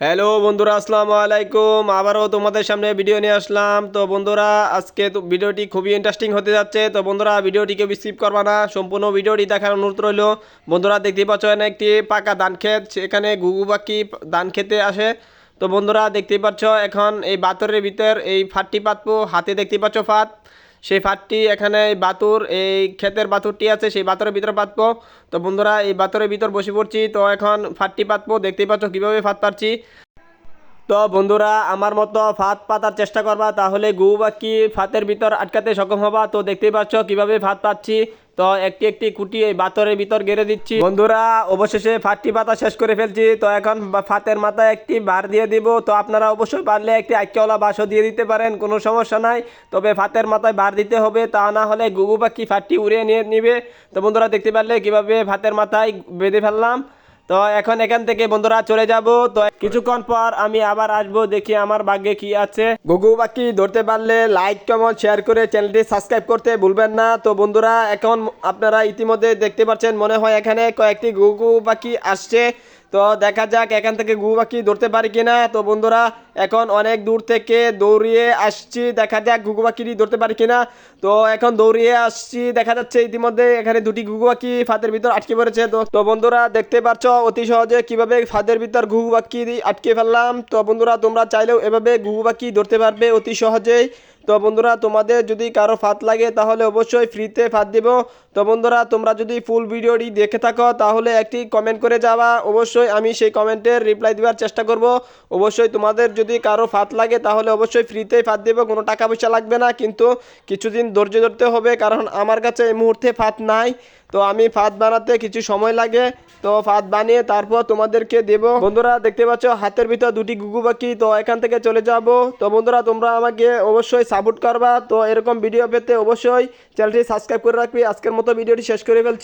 Hello বন্ধুরা, আসসালামু আলাইকুম। আবারও তোমাদের সামনে ভিডিও নিয়ে আসলাম। তো বন্ধুরা, আজকে তো ভিডিওটি খুবই ইন্টারেস্টিং হতে যাচ্ছে। তো বন্ধুরা ভিডিওটিকে স্কিপ করবা না। সম্পূর্ণ ভিডিওটি দেখার অনুরোধ রইল। বন্ধুরা, দেখতেই পাচ্ছ, এখানে একটি পাকা ধান ক্ষেত। সেখানে গুগু পাখি ধান খেতে আসে। তো বন্ধুরা, দেখতেই পাচ্ছ, এখন এই বাতরের ভিতর এই ফাটটি পাতবো। হাতে দেখতেই পাচ্ছ ফাত সেই ফাটটি এখানে বাতুর, এই ক্ষেতের বাতুরটি আছে, সেই বাতরের ভিতরে পাতবো। তো বন্ধুরা, এই বাতরের ভিতর বসে পড়ছি। তো এখন ফাটটি পাতবো। দেখতেই পাচ্ছ কীভাবে ফাঁদ পাচ্ছি তো বন্ধুরা, আমার মতো ফাত পাতার চেষ্টা করবা, তাহলে গু বাকি ফাতের ভিতর আটকাতে সক্ষম হবা। তো দেখতেই পাচ্ছ কীভাবে ফাঁদ পাচ্ছি। তো একটি একটি কুটি এই বাতরের ভিতর গেড়ে দিচ্ছি। বন্ধুরা, অবশেষে ফাটটি পাতা শেষ করে ফেলছি। তো এখন ফাতের মাথায় একটি বার দিয়ে দিব। তো আপনারা অবশ্যই পারলে একটি আইকিওয়ালা বাসও দিয়ে দিতে পারেন, কোনো সমস্যা নাই। তবে ফাতের মাথায় বার দিতে হবে, তা না হলে গুগু পাখি ফাটটি উড়িয়ে নিয়ে নিবে। তো বন্ধুরা, দেখতে পারলে কীভাবে ফাতের মাথায় বেঁধে ফেললাম। তো এখন এখান থেকে বন্ধুরা চলে যাব। তো কিছুক্ষণ পর আমি আবার আসব, দেখি আমার ভাগ্যে কি আছে। গুগু বাকি, ধরতে পারলে লাইক কমেন্ট শেয়ার করে চ্যানেলটি সাবস্ক্রাইব করতে ভুলবেন না। তো বন্ধুরা, এখন আপনারা ইতিমধ্যে দেখতে পাচ্ছেন, মনে হয় এখানে কয়েকটি গুগু বাকি আসছে। তো দেখা যাক এখান থেকে গু পাখি ধরতে পারি কিনা। তো বন্ধুরা, এখন অনেক দূর থেকে দৌড়িয়ে আসছি। দেখা যাক ঘুঘু পাখি ধরতে পারি কিনা। তো এখন দৌড়িয়ে আসছি। দেখা যাচ্ছে ইতিমধ্যে এখানে দুটি ঘুঘু পাখি ফাঁদের ভিতর আটকে পড়েছে। তো তো বন্ধুরা, দেখতে পাচ্ছ অতি সহজে কীভাবে ফাঁদের ভিতর ঘুঘু পাখি আটকে ফেললাম। তো বন্ধুরা, তোমরা চাইলেও এভাবে ঘুঘু পাখি ধরতে পারবে অতি সহজেই। তো বন্ধুরা, তোমাদের যদি কারও ফাত লাগে, তাহলে অবশ্যই ফ্রিতে ফাত দিব। তো বন্ধুরা, তোমরা যদি ফুল ভিডিওটি দেখে থাকো, তাহলে একটি কমেন্ট করে যাওয়া অবশ্যই আমি সেই কমেন্টের রিপ্লাই দেওয়ার চেষ্টা করব। অবশ্যই তোমাদের যদি কারও ফাত লাগে, তাহলে অবশ্যই ফ্রিতেই ফাঁদ দেবো। কোনো টাকা পয়সা লাগবে না, কিন্তু কিছুদিন ধৈর্য ধরতে হবে, কারণ আমার কাছে এই মুহূর্তে ফাঁদ নাই। তো আমি ফাঁদ বানাতে কিছু সময় লাগে। তো ফাঁদ বানিয়ে তারপর তোমাদেরকে দেব। বন্ধুরা, দেখতে পাচ্ছ, হাতের ভিতর দুটি গুগু পাখি, তো এখান থেকে চলে যাব। তো বন্ধুরা, তোমরা আমাকে অবশ্যই সাপোর্ট করবা। তো এরকম ভিডিও পেতে অবশ্যই চ্যানেলটি সাবস্ক্রাইব করে রাখবি। আজকের মতো ভিডিওটি শেষ করে ফেলছি।